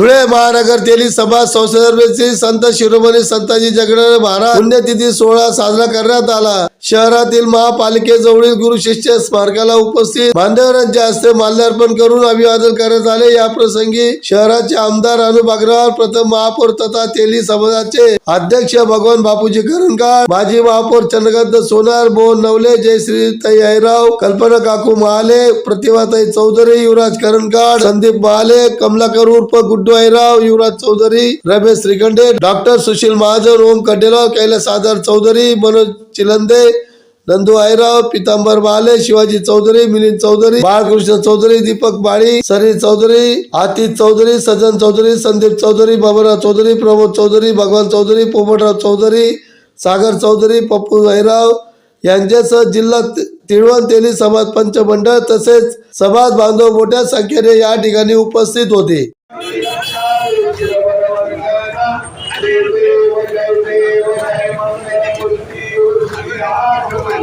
धुळे महानगर तेली समाज संस्थेतर्फे संत शिरोमणी संताजी जगणारे महाराज पुण्यतिथी सोहळा साजरा करण्यात आला. शहरातील महापालिकेजवळील गुरु शिष्य स्मारकाला उपस्थित मान्यवरांच्या हस्ते माल्यार्पण करून अभिवादन करण्यात आले. या प्रसंगी शहराचे आमदार अनुप अग्रवाल प्रथम महापौर तथा तेली समाजाचे अध्यक्ष भगवान बापूजी करणकार माजी महापौर चंद्रकांत सोनार मोहन नवले जयश्री ताई कल्पना काकू महाले प्रतिभाताई चौधरी युवराज करणकार संदीप महाले कमलाकर उर्फ गुड्डू ऐराव युवराज चौधरी रमेश श्रीखंडे डॉक्टर सुशील महाजन ओम कटेराव कैलास आधार चौधरी मनोज चिलंदे नंदू आयराव पितांबर महाले शिवाजी चौधरी मिलिंद चौधरी बाळकृष्ण चौधरी दीपक बाळी सरी चौधरी आतिश चौधरी सजन चौधरी संदीप चौधरी बाबुराव चौधरी प्रमोद चौधरी भगवान चौधरी पोपटराव चौधरी सागर चौधरी पप्पू हैराव यांच्यासह जिल्हा तिळवण तेली समाज पंच मंडळ तसेच समाज बांधव मोठ्या संख्येने या ठिकाणी उपस्थित होते.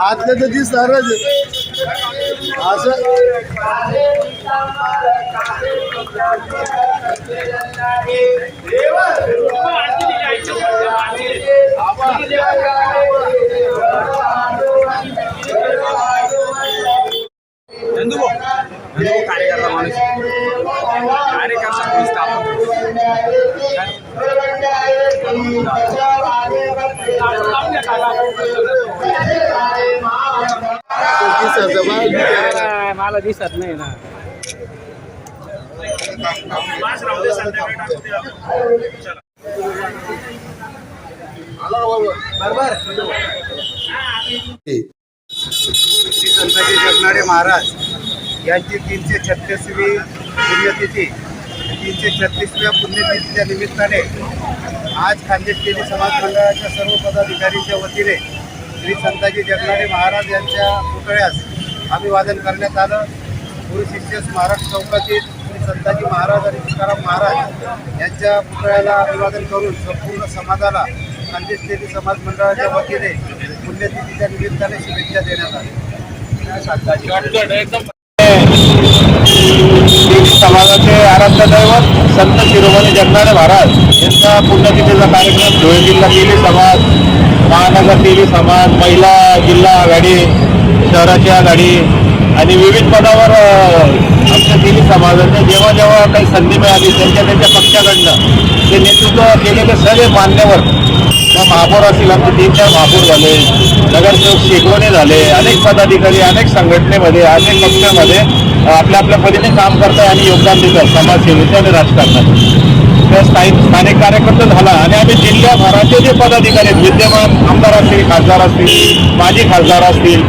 आतलं तर ती सरच असं. कार्यकर्ता माणूस. कार्यकर्ता मला दिसत नाही ना. श्री जगणारे महाराज यांची तीनशे छत्तीसवी पुण्यतिथी तीनशे छत्तीसव्या पुण्यतिथीच्या निमित्ताने आज खानदेश केली समाज मंडळाच्या सर्व पदाधिकाऱ्यांच्या वतीने श्री संताजी जगनाडे महाराज यांच्या पुतळ्यास अभिवादन करण्यात आलं. गुरु शिष्य स्मारक चौकातील श्री संताजी महाराज आणि तुकाराम महाराज यांच्या पुतळ्याला अभिवादन करून संपूर्ण समाजाला खानदेश केली समाज मंडळाच्या वतीने पुण्यतिथीच्या निमित्ताने शुभेच्छा देण्यात आल्या. समाजाचे आराध्य दैवत संत शिरोमणी जगनाडे महाराज यांचा पुण्यतिथीचा कार्यक्रम धुळे जिल्हा तेली समाज महानगर तेली समाज महिला जिल्हा आघाडी शहराची आघाडी आणि विविध पदावर आमच्या तेली समाजाचे जेव्हा जेव्हा काही संधी मिळाली त्यांच्या त्यांच्या पक्षाकडनं ते नेतृत्व केलेले सगळे मान्यवर महापौर असतील आमचे तीन चार महापौर झाले नगरसेवक शेगवणे झाले अनेक पदाधिकारी अनेक संघटनेमध्ये अनेक पक्षामध्ये आपल्या आपल्या परीने काम करताय आणि योगदान देतात समाजसेवेचे आणि राजकारणात त्या स्थायी स्थानिक कार्यकर्ता झाला आणि आम्ही जिल्ह्याभराचे जे पदाधिकारी आहेत विद्यमान आमदार असतील खासदार असतील माजी खासदार असतील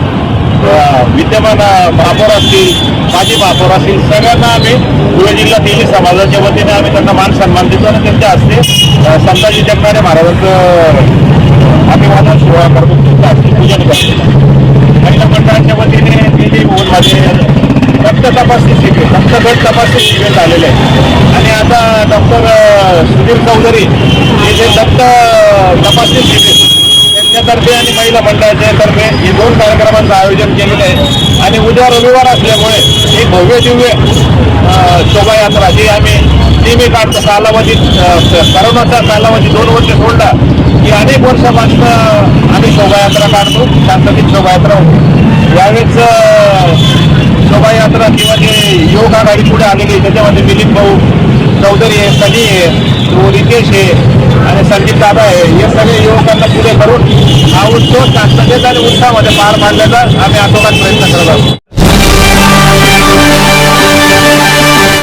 विद्यमान अ, महापौर असतील माजी महापौर असतील सगळ्यांना आम्ही धुळे जिल्हा तेली समाजाच्या वतीने. आम्ही त्यांना मान सन्मान देतो आणि त्यांच्या हस्ते संताजी जगणारे महाराजांचं अभिवादन सोहळा करतो. त्यांच्या हस्ते पूजन करतो महिला मंडळाच्या वतीने दिल्ली भवनमध्ये रक्त तपासणी शिबिर रक्तगट तपासणी शिबिर झालेले आहे. आणि आता डॉक्टर सुधीर चौधरी हे जे रक्त तपासणी शिबिर त्यांच्यातर्फे आणि महिला मंडळाच्या तर्फे हे दोन कार्यक्रमांचं आयोजन केलेलं आहे. आणि उद्या रविवार असल्यामुळे ही भव्य दिव्य शोभायात्रा जी आम्ही ती मी काढतो कालावधी करोनाचा कालावधी दोन वर्ष सोडला की अनेक वर्षापासून आम्ही शोभायात्रा काढतो शांततेत शोभायात्रा होतो. यावेळेस शोभायात्रा किंवा जे योग आघाडी पुढे आलेली त्याच्यामध्ये दिलीप भाऊ चौधरी आहे सनी आहे रितेश आहे आणि संदीप दादा आहे. हे सगळे युवकांना पुढे करून हा उत्सव शांततेत आणि उत्साहामध्ये पार पाडण्याचा आम्ही आटोकात प्रयत्न करत आहोत.